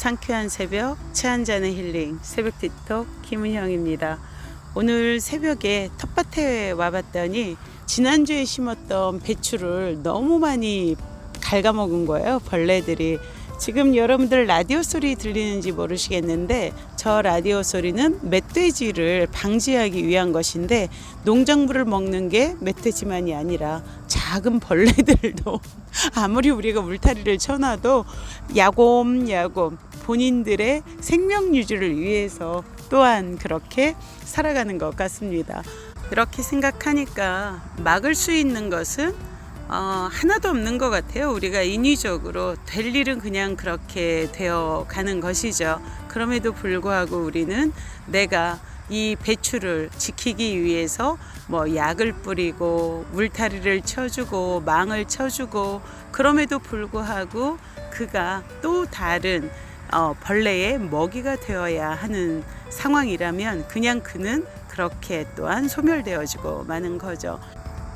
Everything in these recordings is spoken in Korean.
상쾌한 새벽, 차 한잔의 힐링, 새벽 틱톡 김은형입니다. 오늘 새벽에 텃밭에 와봤더니 지난주에 심었던 배추를 너무 많이 갉아먹은 거예요, 벌레들이. 지금 여러분들 라디오 소리 들리는지 모르시겠는데 저 라디오 소리는 멧돼지를 방지하기 위한 것인데 농작물을 먹는 게 멧돼지만이 아니라 작은 벌레들도 아무리 우리가 울타리를 쳐놔도 야곰야곰 본인들의 생명 유지를 위해서 또한 그렇게 살아가는 것 같습니다. 그렇게 생각하니까 막을 수 있는 것은 어, 하나도 없는 것 같아요. 우리가 인위적으로 될 일은 그냥 그렇게 되어 가는 것이죠. 그럼에도 불구하고 우리는 내가 이 배추를 지키기 위해서 뭐 약을 뿌리고 물타리를 쳐주고 망을 쳐주고 그럼에도 불구하고 그가 또 다른 어, 벌레의 먹이가 되어야 하는 상황이라면 그냥 그는 그렇게 또한 소멸되어지고 마는 거죠.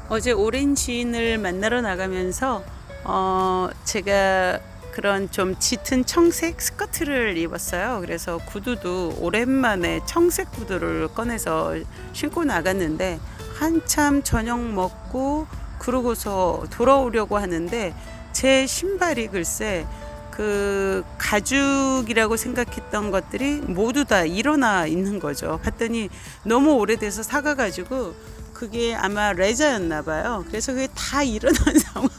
어제 오랜 지인을 만나러 나가면서 어 제가 그런 좀 짙은 청색 스커트를 입었어요. 그래서 구두도 오랜만에 청색 구두를 꺼내서 신고 나갔는데 한참 저녁 먹고 그러고서 돌아오려고 하는데 제 신발이 글쎄 그 가죽이라고 생각했던 것들이 모두 다 일어나 있는 거죠. 봤더니 너무 오래돼서 사가가지고 그게 아마 레자였나 봐요. 그래서 그게 다 일어난 상황.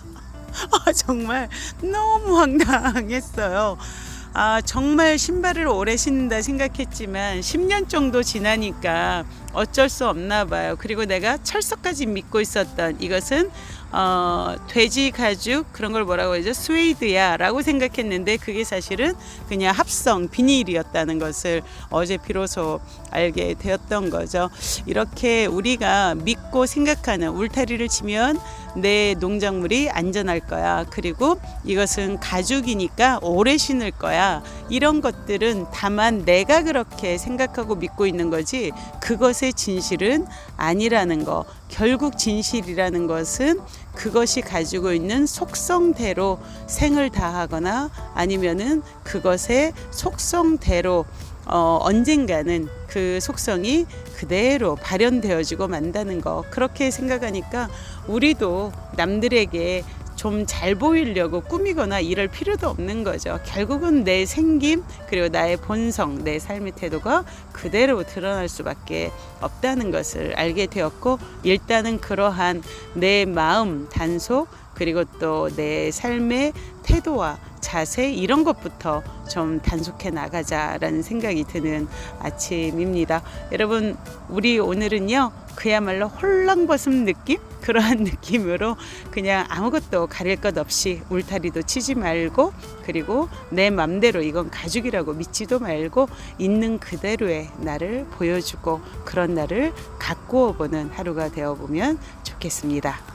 아, 정말 너무 황당했어요. 아, 정말 신발을 오래 신는다 생각했지만 10년 정도 지나니까 어쩔 수 없나 봐요. 그리고 내가 철석까지 믿고 있었던 이것은 어, 돼지 가죽 그런 걸 뭐라고 하죠? 스웨이드야라고 생각했는데 그게 사실은 그냥 합성 비닐이었다는 것을 어제 비로소 알게 되었던 거죠. 이렇게 우리가 믿고 생각하는 울타리를 치면 내 농작물이 안전할 거야. 그리고 이것은 가죽이니까 오래 신을 거야. 이런 것들은 다만 내가 그렇게 생각하고 믿고 있는 거지 그것의 진실은 아니라는 거. 결국 진실이라는 것은 그것이 가지고 있는 속성대로 생을 다하거나 아니면은 그것의 속성대로 어, 언젠가는 그 속성이 그대로 발현되어지고 만다는 거 그렇게 생각하니까 우리도 남들에게 좀 잘 보이려고 꾸미거나 이럴 필요도 없는 거죠. 결국은 내 생김 그리고 나의 본성, 내 삶의 태도가 그대로 드러날 수밖에 없다는 것을 알게 되었고 일단은 그러한 내 마음 단속 그리고 또 내 삶의 태도와 자세 이런 것부터 좀 단속해 나가자라는 생각이 드는 아침입니다. 여러분 우리 오늘은요 그야말로 홀랑벗음 느낌 그러한 느낌으로 그냥 아무것도 가릴 것 없이 울타리도 치지 말고 그리고 내 맘대로 이건 가죽이라고 믿지도 말고 있는 그대로의 나를 보여주고 그런 나를 가꾸어 보는 하루가 되어 보면 좋겠습니다.